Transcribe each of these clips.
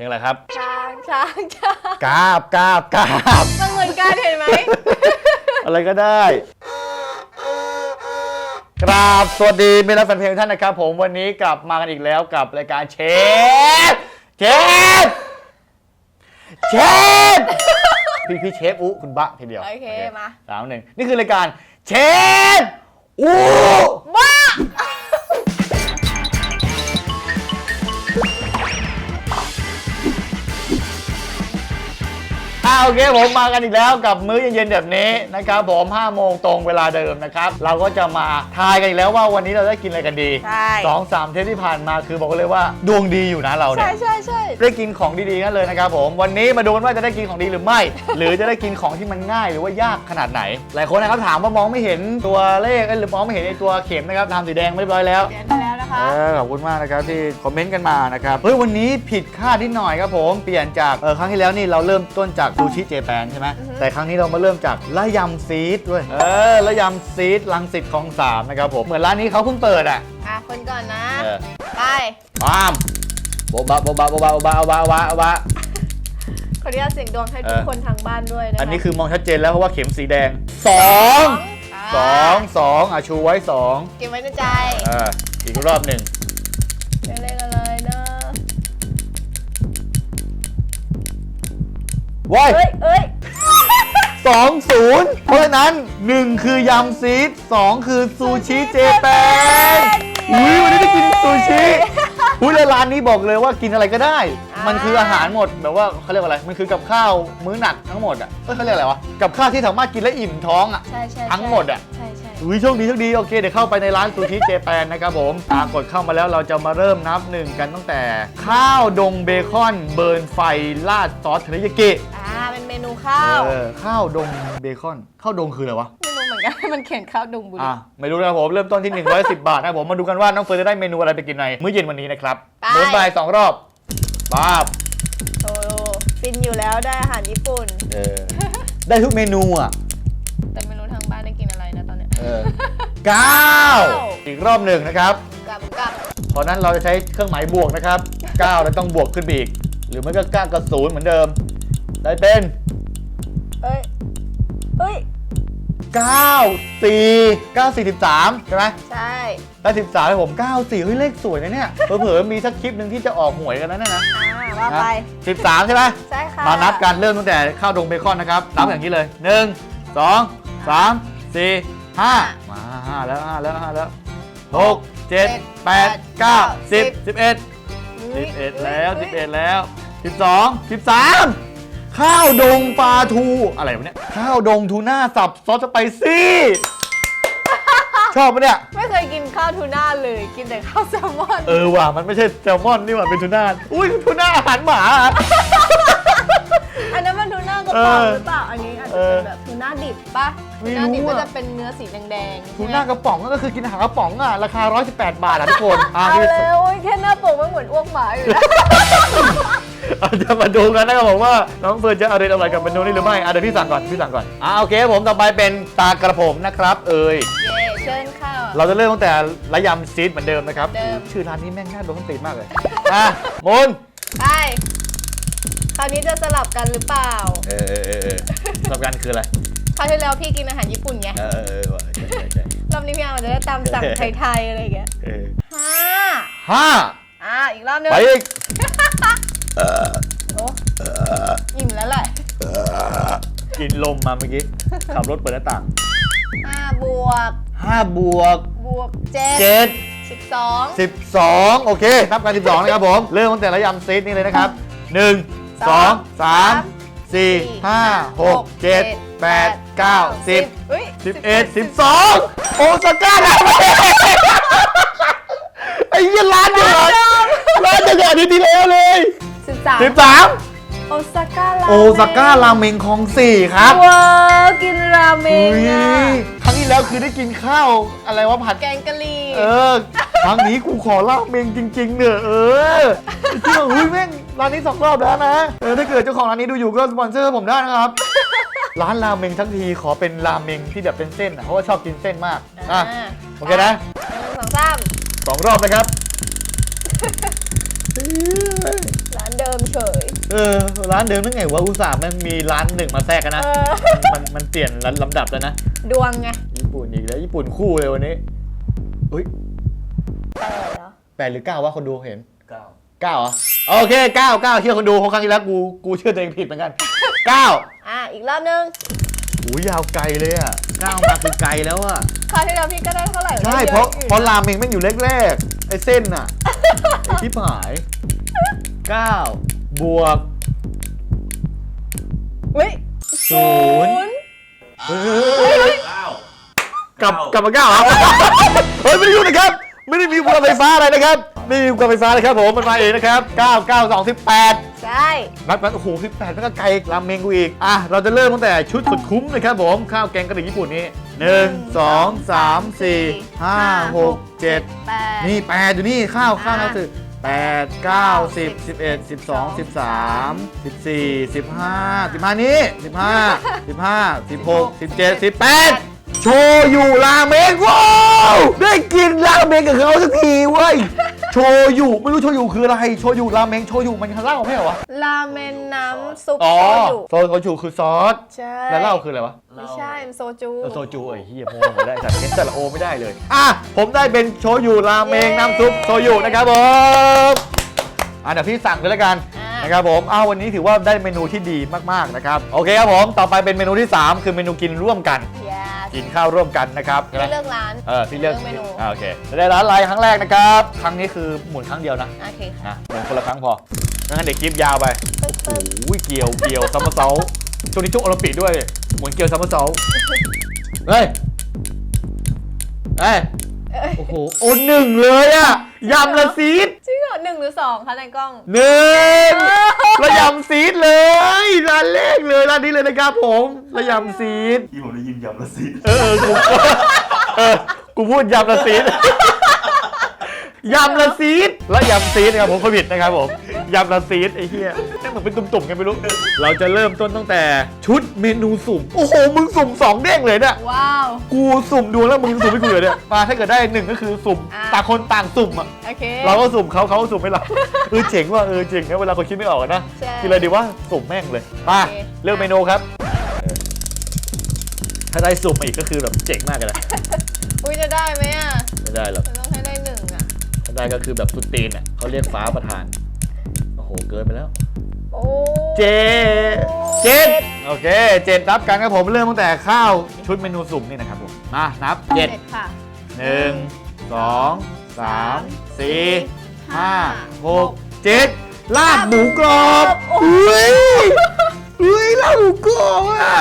ลงอะไรครับช้างช้างช้างกราบกราบกราบ มันเหมือนกันเห็นไหม อะไรก็ได้กราบสวัสดีมิตรแฟนเพลงทุกท่านนะครับ ผมวันนี้กลับมากันอีกแล้วกับรายการเชฟเชฟเชฟพี่พี่เชฟอุคุณบะทีเดียวโอเคมา สามหนึ่งนี่คือรายการเชฟอุ โอเคผมมากันอีกแล้วกับมื้อเย็นๆแบบนี้นะครับผม5โมงตรงเวลาเดิมนะครับ เราก็จะมาทายกันอีกแล้วว่าวันนี้เราได้กินอะไรกันดีใช่ สองสามเทปที่ผ่านมาคือบอกเลยว่าดวงดีอยู่นะเราเนี่ใช่ย ใช่ใช่ได้กินของดีๆกันเลยนะครับผมวันนี้มาดูกันว่าจะได้กินของดีหรือไม่ หรือจะได้กินของที่มันง่ายหรือว่ายากขนาดไหน หลายคนนะครับถามว่ามองไม่เห็นตัวเลขเอ้ยหรือมองไม่เห็นไอ้ตัวเข็มนะครับทำสีแดงไม่เรียบร้อยแล้ว เปลี่ยนไปแล้ว นะคะเออขอบคุณมากนะครับที่คอมเมนต์กันมานะครับเฮ้ยวันนี้ผิดคาดนิดหน่อยครับผมเปลี่ยนจากเออครั้งที่แล้วนี่เราเริ่มต้นจากซูชิเจแปนใช่ไหมอือฮึแต่ครั้งนี้เรามาเริ่มจากละยำซีดด้วยเออละยำซีดลังสิตคลองสามนะครับผมเหมือนร้านนี้เขาเพิ่งเปิดอะอะคนก่อนนะ เออไป ปามโบบะโบบะโบบะโบบะโบบะโบบะโบบะ ขออนุญาตเสียงดวงให้ทุกเออ คนทางบ้านด้วยนะคะอันนี้คือมองชัดเจนแล้วเพราะว่าเข็มสีแดงสองอ่าสองสองอะชูไว้สองเก็บไว้ในใจ เออ อีกรอบหนึ่งเล่นๆกันเลยเนอะว้ายเอ้ยเอ้ยสองศูนย์เพราะฉะนั้นหนึ่งคือยำซีดสองคือซูชิเจแปนอุ้ยวันนี้ได้กินซูชิอุ้ยแล้วร้านนี้บอกเลยว่ากินอะไรก็ได้ มันคืออาหารหมดแบบว่าเขาเรียกว่าอะไร มันคือกับข้าวมื้อหนักทั้งหมดอะเอ้ยเขาเรียกอะไรวะ กับข้าวที่สามารถกินแล้วอิ่มท้องอะ ใช่ใช่ทั้งหมดอะใช่ใช่ อุ้ยโชคดีโชคดีโอเคเดี๋ยวเข้าไปในร้านซูชิเจแปนนะครับผมอ่ากดเข้ามาแล้วเราจะมาเริ่มนับหนึ่งกันตั้งแต่ ข้าวดงเบคอนเบิร์นไฟราดซอสเทริยากิอ่าเป็นเมนูข้าวเออข้าวดงเบคอนข้าวดงคืออะไรวะไม่รู้เหมือนกันมันเขียนข้าวดุงบุรีอะไม่รู้นะครับผมเริ่มต้นที่ 110 บาทนะครับผมมาดูกันว่าน้องเฟิร์นจะได้เมนูอะไรไปกินในมื้อเย็นวันนี้นะครับไปหมุนไปสองรอบป้าบโอ้ฟินอยู่แล้วได้อาหารญี่ปุ่น เออได้ทุกเมนูอะ แต่ไม่รู้ เนี้ยเออเก้าอีกรอบหนึ่งนะครับกับกับเพราะนั้นเราจะใช้เครื่องหมายบวกนะครับ9แล้วต้องบวกขึ้นไปอีก หรือไม่ก็9กับ0เหมือนเดิม ได้เป็นเอ้ยเอ้ย9 4 9 43ใช่ไหมใช่ได้13ให้ผม9 4เฮ้ยเลขสวยนะเนี่ยเผลอๆมีสักคลิปหนึ่งที่จะออกหวยกันแล้วนะนะ อ่าว่าไป13ใช่ไหมใช่ค่ะมานับกันเริ่มตั้งแต่ข้าวดงเบคอนนะครับนับอย่างนี้เลย1 2 3 4 5มา5แล้ว5แล้ว5แล้ว6 7 8 9 10 11 11แล้ว11แล้ว12 13ข้าวดงปลาทูอะไรวะเนี่ยข้าวดงทูน่าสับซอสสไปซี่ ชอบปะเนี่ย ไม่เคยกินข้าวทูน่าเลยกินแต่ข้าวแซลมอน เออว่ะมันไม่ใช่แซลมอนนี่หว่าเป็นทูน่าอุ้ยทูน่าอาหารหมาอะอันนั้นมันทูน่ากระเอป๋องอหรือเปล่าอันนี้อาจเอจะอเป็นแบบทูน่าดิบปะ ไม่ทูรู้น่าดิบก็อะจะเป็นเนื้อสีแดงๆทูน่ากระป๋องก็คือกินอาหารกระป๋องอะราคา 118 บาทอะทุกคนอะเอาพี่เลยโอ้ยแค่หน้าปกมันเหมือนอ้วกหมาอยู่แล้วอาจจะมาดูกันนะครับผมว่าน้องเฟิร์นจะอร่อยอร่อยกับเมนูนี้หรือไม่อะเดี๋ยวพี่สั่งก่อนพี่สั่งก่อนอะโอเคผมต่อไปเป็นตากระผมนะครับ เอ่ยเย่เชิญข้าวเราจะเริ่มตั้งแต่ระยำซีดเหมือนเดิมนะครับ เดิม ชื่อร้านนี้แม่งน่าโดนต้นตีนมากเลยอะหมุนไปคราวนี้จะสลับกันหรือเปล่า เออเออเออเออสำหรับกันคืออะไรค ราวที่แล้วพี่กินอาหารญี่ปุ่นไงเออเออเออว่ะใช่ใช่ใช่รอบนี้พี่อาร์มอาจจะได้ตามสั่งไทยๆอะไรอย่างเงี้ยเออห้าห้าอ่าอีกรอบหนึงไปอีกโอ้อิ่มแล้วแหละกินลมมาเมื่อกี้ขับรถเปิดหน้าต่างห้าบวกห้าบวกบวกเจ็ดเจ็ดสิบสองสิบสองโอเคนับกันสิบสองนะครับผมเริ่มตั้งแต่ระยำซีดนี่เลยนะครับหนึ่งสองสามสี่ห้าหกเจ็ด แปดเก้าสิบเฮ้ยสิบเอ็ดสิบสองโอซาก้านะไอ้เหี้ยร้านเดียวกันร้านเดียวกันที่ที่แล้วเลยสิบสามสิบสามโอซาก้าราโอซาก้าราเมงของสี่ครับว้าวกินราเมอุ้งยอะครั้งที่แล้วคือได้กินข้าวอะไรวะผัดแกงกะหรี่เออครั้งนี้กูขอราเมงจริง ๆเนอะเออจริงๆอุ้ยแม่งร้านนี้สองรอบแล้วนะเออถ้าเกิดเจ้าของร้านนี้ดูอยู่ก็สปอนเซอร์ผมได้นะครับ ร้านราเมงทั้งทีขอเป็นราเมงที่แบบเป็นเส้นอะเพราะว่าชอบกินเส้นมากอะอ่าโอเคนะหนึ่งสองสามสองรอบนะครับ ร้านเดิมเฉย เออร้านเดิมนั่นไงวะอุตส่าห์มันมีร้านหนึ่งมาแทรกกันนะเออ มันมันเปลี่ยนลำดับแล้วนะดวงไงญี่ปุ่นอีกแล้วญี่ปุ่นคู่เลยวันนี้อุ้ยแปดเหรอแปดหรือเก้าวะคนดูเห็น เก้า เก้าเหรอโอเคเก้าเก้าเชื่อคนดูเพราะครั้งที่แล้วกูกูเชื่อตัวเองผิดเหมือนกันเก้า อะอีกรอบนึงหูยาวไกลเลยอะเก้ามาคือไกลแล้วอะคราวที่แล้วพี่ก็ได้เท่าไหร่ใช่ได้ยอเพราะอยู่เพราะรามเมงแม่งอยู่แรกๆไอ้เส้นอะไอ้ที่ผายเก้าบวกอุ้ยศูนย์เฮ้ยเก้ากลับกลับมาเก้าเหรอเฮ้ยไม่ได้ยุ่งนะครับ ไม่ได้มีอุปกรณ์ไฟฟ้าอะไรนะครับ ไม่มีอุปกรณ์ไฟฟ้าเลยครับผม มันมาเองนะครับ9 9 2 18 ใช่ นับนับโอ้โห18มันก็ไกลรามเมงกูอีก อะ เราจะเริ่มตั้งแต่ชุดสุดคุ้มนะครับผม ข้าวแกงกะหรี่ญี่ปุ่นนี้ 1 2 3 4 5 6 7 แปด นี่ 8 อยู่นี่ข้าวข้าวนะคือ8 9 10 11 12 13 14 15 15 นี้ 15 15 16 17 18 โชยุราเมงว้าวได้กินราเมงกับเขาสักทีเว้ยโชยุไม่รู้โชยุคืออะไรโชยุราเมงโชยุมันเหล้าไม่เหรอวะราเมนน้ำซุปอ๋อโซจุโซโชยุคือซอสใช่แล้วเหล้าคืออะไรวะไม่ใช่มันโซจูเออโซจูไอ้เฮียโมหมดได้แต่เห็นแต่ละโอไม่ได้เลยอะผมได้เป็นโชยุราเมงเย้น้ำซุปโชยุนะครับผมอะเดี๋ยวพี่สั่งเลยแล้วกันอะนะครับผมอ้าววันนี้ถือว่าได้เมนูที่ดีมากๆนะครับโอเคครับผมต่อไปเป็นเมนูที่3คือเมนูกินร่วมกัน yes กินข้าวร่วมกันนะครับพี่เลือกร้านเออที่เลือกเมนูอ่าโอเคจะได้ร้านอะไรครั้งแรกนะครับ ครั้งนี้คือหมุนครั้งเดียวนะโอเคค่ะนะหมุนคนละครั้งพอไม่งั้นเด็กคลิปยาวไปปึ๊บปึ๊บโอ้ยเกี่ยวเกี่ยวซัมเมอร์เซลช่วงนี้ช่วงโอลิมปิกด้วยหมุนเกี่ยวซัมเมอร์เซลเฮ้ยเฮ้ยเอ้ยโอ้โหโอนหนึ่งเลยอะยำละซีดจริงเหรอหนึ่งหรือสองคะในกล้องหนึ่ง ระยำซีดเลยร้านแรกเลยร้านนี้เลยนะครับผมระยำซีดที่ผมได้ยินยำละสิเออกูเออกูพูดยำละซีด ยำละซีดและยำซีดนะครับผมคนผิดนะครับผมยำละซีดไอ้เหี้ยนี่เหมือนเป็นตุ่มๆกันไม่รู้ เราจะเริ่มต้นตั้งแต่ชุดเมนูสุ่ม โอ้โห มึงสุ่มสองเด้งเลยเนี่ย ว้าว กูสุ่มดวงแล้วมึงสุ่มให้กูเหรอเนี่ย มาถ้าเกิดได้หนึ่งก็คือสุ่ม อะต่างคนต่างสุ่มอะ โอเค เราก็สุ่มเขาเขาก็สุ่มให้เรา เออเจ๋งว่ะเออเจ๋งนะเวลาคนคิดไม่ออกอะนะใช่คิดอะไรดีว่าสุ่มแม่งเลยมาโอเค เลือกเมนูครับเออถ้าได้สุ่มอีกก็คือแบบเจ๋งมากเลยนะอุ้ยจะได้ไหมอะไม่ได้หรอกมัน อะถ้าได้ก็คือแบบสุดตีนอะเขาเรียกฟ้าประธาน โอ้โห เกินไปแล้ว โอ้เจ็ดเจ็ดโอเค เจ็ดนับกันครับผมเริ่มตั้งแต่ข้าวชุดเมนูสุ่มนี่นะครับผม มานับเจ็ดค่ะหนึ่งสองสามสี่ห้าหกเจ็ดลาบหมูกรอบโอ้โหอุ้ยอุ้ยลาบหมูกรอบอะ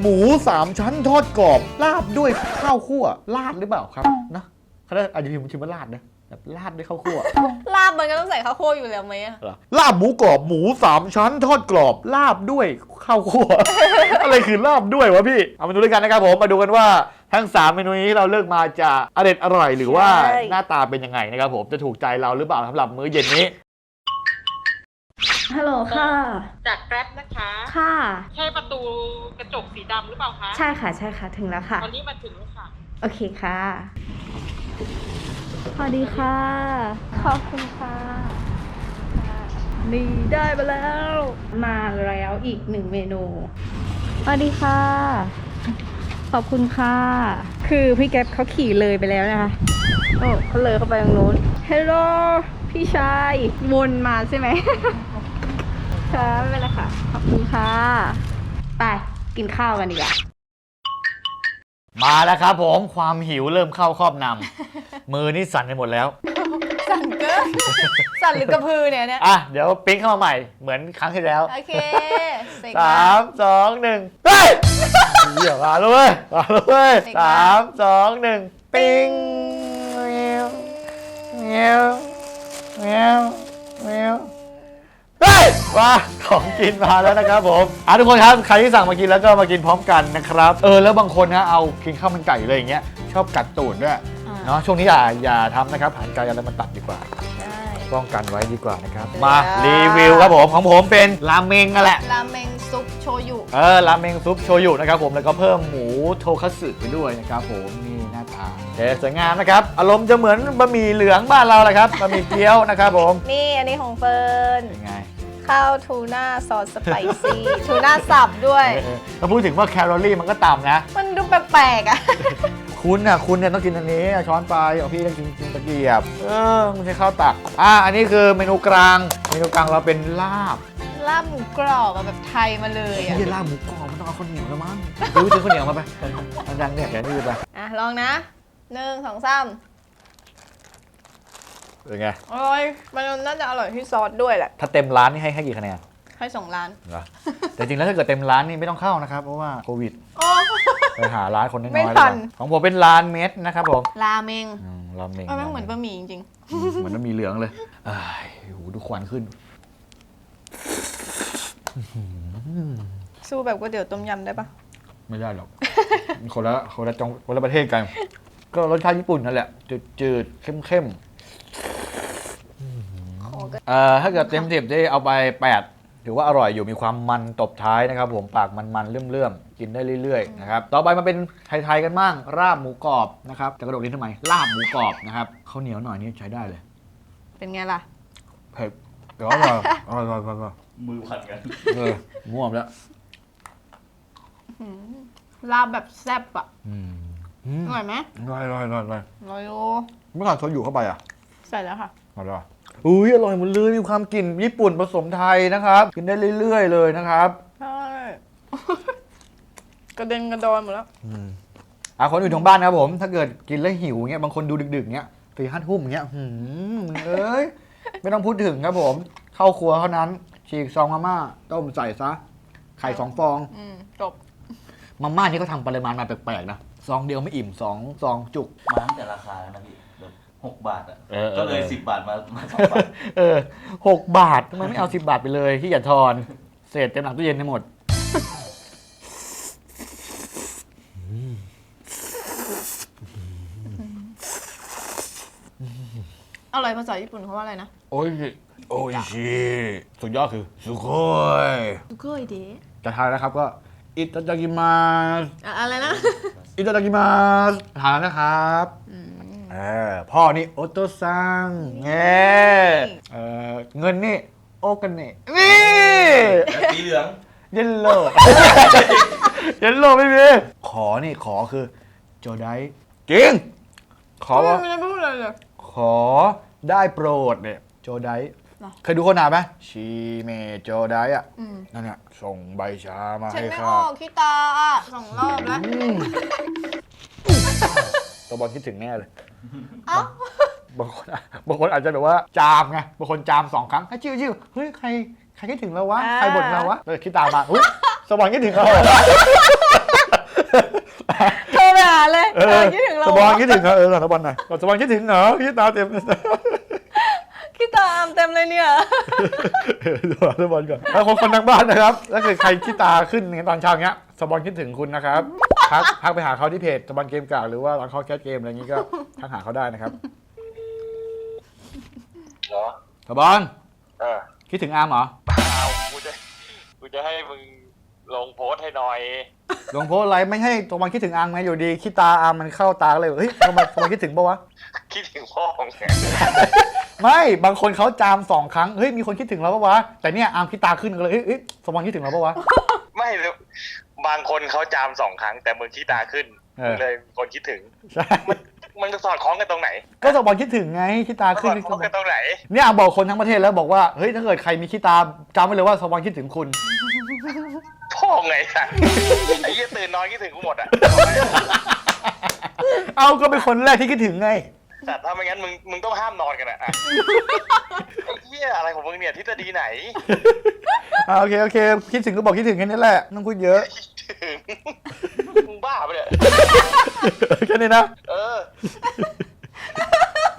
หมูสามชั้นทอดกรอบลาบด้วยข้าวคั่วลาดหรือเปล่าครับนะเขาอาจจะพิมพ์ชิมว่าลาดนะ แบบลาดด้วยข้าวคั่วลาบมันก็ต้องใส่ข้าวโพดอยู่แล้วไหมอะเหรอลาบหมูกรอบหมูสามชั้น ทอดกรอบลาบด้วยข้าวคั่ว อะไรคือลาบด้วยวะพี่ เอามาดูด้วยกันนะครับผมมาดูกันว่าทั้ง 3 เมนูนี้ที่เราเลือกมาจะอร่อยอร่อยหรือว่าใช่ หน้าตาเป็นยังไงนะครับผมจะถูกใจเราหรือเปล่าสำหรับมื้อเย็นนี้ ฮัลโหลค่ะ จากแกร็บนะคะ ค่ะ ใช่ประตูกระจกสีดำหรือเปล่าคะใช่ค่ะ ใช่ค่ะ ถึงแล้วค่ะ ตอนนี้มาถึงแล้วค่ะ โอเคค่ะ สวัสดีค่ะ ขอบคุณค่ะค่ะนี่ได้มาแล้ว มาแล้วอีกหนึ่งเมนู สวัสดีค่ะ ขอบคุณค่ะ คือพี่แก๊ปเขาขี่เลยไปแล้วนะคะ โอ้เขาเลยเข้าไปตรงนู้นเฮลโลพี่ชาย วนมาใช่ไหม ค่ะไม่เป็นไรค่ะ ขอบคุณค่ะ ไปกินข้าวกันดีกว่า มาแล้วครับผมความหิวเริ่มเข้าครอบนำ มือนี่สั่นไปหมดแล้ว สั่นเกินสั่นหรือกระพือเนี่ยเนี่ยอะ เดี๋ยวปิ๊งเข้ามาใหม่เหมือนครั้งที่แล้วโอเคเสกสามสองหนึ่งเฮ้ยเหี้ยมาแล้วเว้ยมาแล้วเว้ยสามสองหนึ่งปิ๊งเมียวเมียวเมียวเมียว เฮ้ยมาของกินมาแล้วนะครับผมอะทุกคนครับใครที่สั่งมากินแล้วก็มากินพร้อมกันนะครับเออแล้วบางคนนะเอากินข้าวมันไก่เลยอย่างเงี้ยชอบกัดตูดด้วยอ่าเนาะช่วงนี้อย่าอย่าทำนะครับหันไกลอะไรมันตัดดีกว่าใช่ป้องกันไว้ดีกว่านะครับเดี๋ยวมารีวิวครับผมของผมเป็นราเมงนั่นแหละ ราเมงซุปโชยุ เออราเมงซุปโชยุนะครับผมแล้วก็เพิ่มหมูโทคัตสึไปด้วยนะครับผมนี่หน้าตาเก๋สวยงามนะครับอารมณ์จะเหมือนบะหมี่เหลืองบ้านเราแหละครับบะหมี่เกี๊ยวนะครับผมนี่อันนี้ของเฟิร์นเป็นไง ข้าวทูน่าซอสสไปซี่ ทูน่าสับด้วย เออเออถ้าพูดถึงว่าแคลอรี่มันก็ต่ำนะ มันดูแปลกๆอะ คุณน่ะคุณเนี่ยต้องกินอันนี้ช้อนไปเอาพี่ต้องกินกินตะเกียบ เออไม่ใช่ข้าวตัก อะอันนี้คือเมนูกลาง เมนูกลางเราเป็นลาบลาบหมูกรอบอะแบบไทยมาเลยไม่อะใช่ลาบหมูกรอบมันต้องเอาข้าวเหนียวแล้วมั้งซื้อซื้อข้าวเหนียวมาไปอันดังเนี่ยแกนี่ไป อะ ลองนะหนึ่งสองสาม เป็นไง อร่อยมันน่าจะอร่อยที่ซอสด้วยแหละ ถ้าเต็มร้านนี่ให้ให้กี่คะแนนให้สองร้านเหรอ แต่จริงแล้วถ้าเกิดเต็มร้านนี่ไม่ต้องเข้านะครับ เพราะว่าโควิดโอ้ไปหาร้านคนน้อยๆไม่ดีกทัว่านของผมเป็นร้านเม็ดนะครับผมราเมงอืมราเมงเออมันเหมือนบะหมี่จริงอืมเหมือนมันมีเหลืองเลยอ้ายโหดูควันขึ้น ๆ สู้แบบก๋วยเตี๋ยวต้มยำได้ปะไม่ได้หรอก คนละคนละจังคนละประเทศกัน ก็รสชาติญี่ปุ่นนั่นแหละจืดจืดเข้มเข้มขอก็ๆ เอ่อถ้าเกิดเต็มสิบที่เอาไปแปดถือว่าอร่อยอยู่มีความมันตบท้ายนะครับ ผมปากมันๆเลื่อมๆกินได้เรื่อยๆนะครับต่อไปมาเป็นไทยๆกันบ้างราบหมูกรอบนะครับจะกระโดดลิ้นทำไมลาบหมูกรอบนะครับข้าวเหนียวหน่อยนี่ใช้ได้เลยเป็นไงล่ะ เผ็ดเดี๋ยวอร่อยอร่อยอร่อยอร่อยมือพันกัน เออง่วงแล้วลาบแบบแซ่บอะอืมอืมอร่อยไหมอร่อยอร่อยอร่อยอร่อยอร่อยอยู่เมื่อก่อนโซยุเข้าไปอะใส่แล้วค่ะอร่อย อุ้ยอร่อยหมดเลยมีความกลิ่นญี่ปุ่นผสมไทยนะครับ กินได้เรื่อยๆเลยนะครับใช่ กระเด็นกระดอนหมดแล้วอะคนอยู่ทางบ้านนะครับผม ถ้าเกิดกินแล้วหิวเงี้ยบางคนดูดึกๆเงี้ยตีห้าทุ่มเงี้ยหืมเอ้ย ไม่ต้องพูดถึงครับผม เข้าครัวเท่านั้น ฉีกซองมาม่าต้มใส่ซะ ไข่สองฟอง อืมจบ มาม่านี่ก็ทำปริมาณมาแปลกๆนะซองเดียวไม่อิ่มสองซองจุก มาตั้งแต่ราคาแล้วนะพี่แบบ หกบาทอะเออเออ ก็เลยสิบบาทมามาสองบาทเออหกบาททำไมไม่เอาสิบาทไปเลยที่อย่าทอนเศษเต็มหลังตู้เย็นให้หมดอร่อยภาษาญี่ปุ่นเขาว่าอะไรนะโอ้ยโอ้ยชิสุดยอดคือสุโคยดูเคยเดจะทานนะครับก็อิตาดากิมาสอะไรนะอิตาดากิมาสทานแล้วนะครับ เออพ่อนี่โอโตซังเง่เออเงินนี่โอกันเน่นี่แล้วสีเหลืองเยลโล่เยลโล่ไม่มีขอนี่ขอคือโจไดจริงขอว่าไม่ได้พูดอะไรเลยขอได้โปรดเนี่ยโจไดเหรอเคยดูโฆษณาไหมชีเมโจไดอะอืมนั่นน่ะส่งใบชามาฉันให้ไม่อข้าอกขี้ตาอะสองรอบแล้วอืม ตัวบอลคิดถึงแน่เลย เอ้าบางคนอะบางคนอาจจะแบบว่าจามไงบางคนจามสองครั้งให้จิ้วจิ้วเฮ้ยใครใครคิดถึงเราวะใครบ่นเราวะเลยคิดตามมาอุ้ยสวอนคิดถึงเราเหรอโทรไปหาเลยเอเอออคิดถึงเราสวอนคิดถึงเหรอเออสวอนหน่อยสวอนคิดถึงเหรอคิดตาเต็มขี้ตาอามเต็มเลยเนี่ยเออสวอนสวอนก่อนแล้วคนคนทางบ้านนะครับถ้าเกิดใครคิดตาขึ้นในตอนเช้าเงี้ยสวอนคิดถึงคุณนะครับ ทักทักไปหาเขาที่เพจสวอนเกมกากหรือว่าร้านเขาแคสเกมอะไรอย่างงี้ก็ทักหาเขาได้นะครับเหรอสวอนเออคิดถึงอาร์มเหรอเอากูจะกูจะให้มึงลงโพสต์ให้หน่อย หลวงพ่ออะไรไม่ให้ตรงมันคิดถึงอังไหมอยู่ดีคิดตาอังมันเข้าตาเลยเฮ้ยทำไมทำไมคิดถึงปะวะ คิดถึงพ่อของแกไม่บางคนเขาจามสองครั้งเฮ้ยมีคนคิดถึงเราปะวะแต่เนี่ยอังคิดตาขึ้นก็เลยเฮ้ยเฮ้ยสมองคิดถึงเราปะวะไม่เลย บางคนเขาจามสองครั้งแต่มึงขี้ตาขึ้นเออมึงเลยมีคนคิดถึง ใช่มันจะสอดคล้องกันตรงไหนก็สมองคิดถึงไงคิดตาสขึ้นอดคล้องกันตรงไหน เนี่ยอังบอกคนทั้งประเทศแล้วบอกว่าเฮ้ยถ้าเกิดใครมีคิดตาจำไว้เลยว่าสมองคิดถึงคุณ พ่อไงสัตว์ไอ้เหี้ยตื่นนอนคิดถึงกูหมดอะ เอาก็เป็นคนแรกที่คิดถึงไง แต่ถ้าไม่งั้นมึงมึงต้องห้ามนอนกันอะอะไอ้เหี้ยอะไรของมึงเนี่ยทฤษฎีไหนอ่าโอเคโอเค คิดถึงก็บอกคิดถึงแค่นี้แหละไม่ต้องพูดเยอะ คิดถึงมึงบ้าปะเนี่ยแค่นี้นะเออ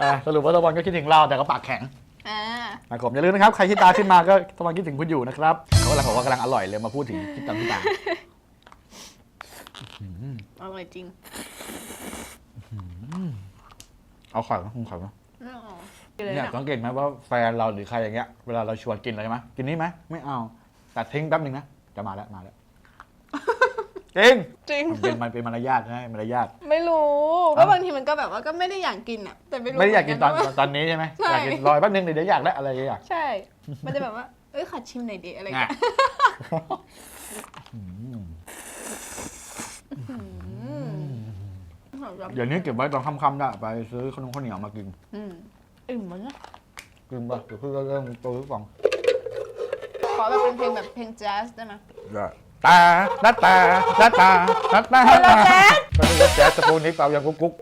อะสรุปว่าสมองก็คิดถึงเราแต่ก็ปากแข็งอ่านะครับผมอย่าลืมนะครับใครคิดตาขึ้นมาก็กำลังคิดถึงคุณอยู่นะครับเขากำลังบอกว่ากำลังอร่อยเลยมาพูดถึงคิดตามคิดตาอร่อยจริง เอาข่อยมาคุณข่อยมาไม่เอากินเลยเนี่ยนะสังเกตไหมว่าแฟนเราหรือใครอย่างเงี้ยเวลาเราชวนกินอะไรใช่ไหมกินนี่ไหมไม่เอา แต่ทิ้งแป๊บหนึ่งนะจะมาแล้วมาแล้วจริงจริง มันเป็นมันเป็นมารยาทใช่มารยาท ไม่รู้ก็บางทีมันก็แบบว่าก็ไม่ได้อยากกินอะ แต่ไม่รู้ไม่ได้อยากกินตอนเหมืว่า ตอนนี้ใช่ไหมใช่ อยากกินรอยแป๊บหนึงเดี๋ยวอยากแล้วอะไรอยากใช่ มันจะแบบว่า เอ้ยขอชิมหน่อยดิอะไรง่ะเงี้ยอืมอืม เดี๋ยวนี้เก็บไว้ตอนค่ำๆได้ไปซื้อขนมข้าวเหนียวมากิน อืมอิ่มมั้งอะกินป่ะเดี๋ยวพี่ก็เริ่มโตให้ฟังขอแบบเป็นเพลงแบบเพลงแจ๊สได้ไหมได้ตาตาตาตาตาตาตาคนละแจ๊สก็นึกว่าแจ๊สสปูนิกเปล่ายังกุ๊กกุ๊ก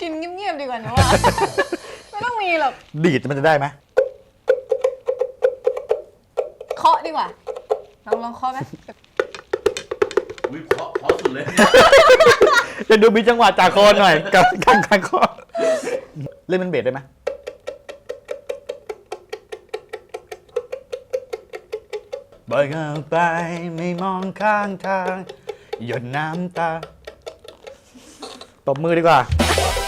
กินเงียบๆดีกว่านะว่าไม่ต้องมีหรอกดีดมันจะได้ไหม ดีกว่า ลองลองเคาะไหมอุ้ยเพราะเพราะสุดเลยจะดูมีจังหวะจากโคนหน่อย กับกับการคอเล่นเป็นเบสได้ไหมบ่อยเข้าไปไม่มองข้างทาง หยดน้ำตา ตบมือดีกว่า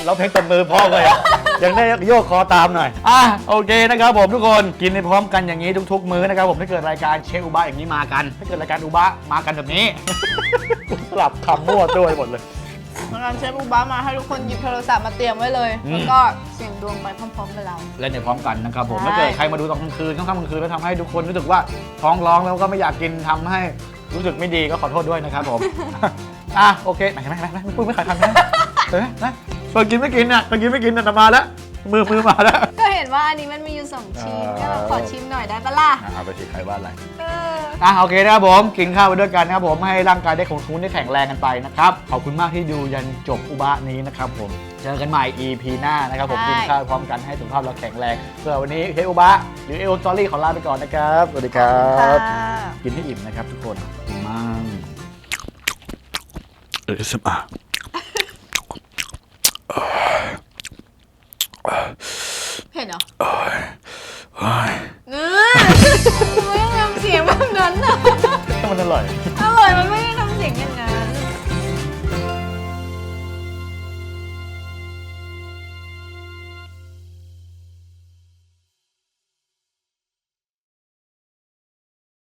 เราเพลงตบมือพ่อเลยอะ ยังได้โยกคอตามหน่อย อะโอเคนะครับผมทุกคนกินในพร้อมกันอย่างนี้ทุกๆมื้อนะครับผมถ้าเกิดรายการเชฟอุบะอย่างนี้มากัน ถ้าเกิดรายการอุบะมากันแบบนี้ สลับคำมั่วด้วยหมดเลยงานเชฟอุบ้ามาให้ทุกคนหยิบโทรศัพท์มาเตรียมไว้เลย อืม แล้วก็เสี่ยงดวงไปพร้อมๆกับเรา เล่นในพร้อมกันนะครับผมใช่ ถ้าเกิดใครมาดูตอนกลางคืนค่ำๆกลางคืนแล้วทำให้ทุกคนรู้สึกว่าท้องร้องแล้วก็ไม่อยากกินทำให้รู้สึกไม่ดีก็ขอโทษด้วยนะครับผม อะโอเคไหนไหมไหนไหมไม่พูดไม่ขายคำนะเห็นไหมนะ ตอนกินไม่กินอะตอนกินไม่กินอะแต่มาแล้วมือมือมาแล้ว ก็เห็นว่าอันนี้มันมีอยู่สองชิ้นอ่าก็แบบขอชิมหน่อยได้ปะล่ะอะเอาไปสิใครว่าอะไรเอออะโอเคนะครับผมกินข้าวไปด้วยกันนะครับผมให้ร่างกายได้คงทุนได้แข็งแรงกันไปนะครับขอบคุณมากที่ดูยันจบอุบะนี้นะครับผมเจอกันใหม่ EP หน้านะครับผมใช่กินข้าวพร้อมกันให้สุขภาพเราแข็งแรงสำหรับวันนี้เฮยอุบะหรือเอลสตอรี่ขอลาไปก่อนนะครับสวัสดีครับค่ะกินให้อิ่มนะครับทุกคนขอบคุณมากเออสมาเผ็ดเหรอโอ้ยโอ้ยเนื้อไม่ทำเสียงแบบนั้นอะมันอร่อย อร่อยมันไม่ได้ทำเสียงอย่างนั้น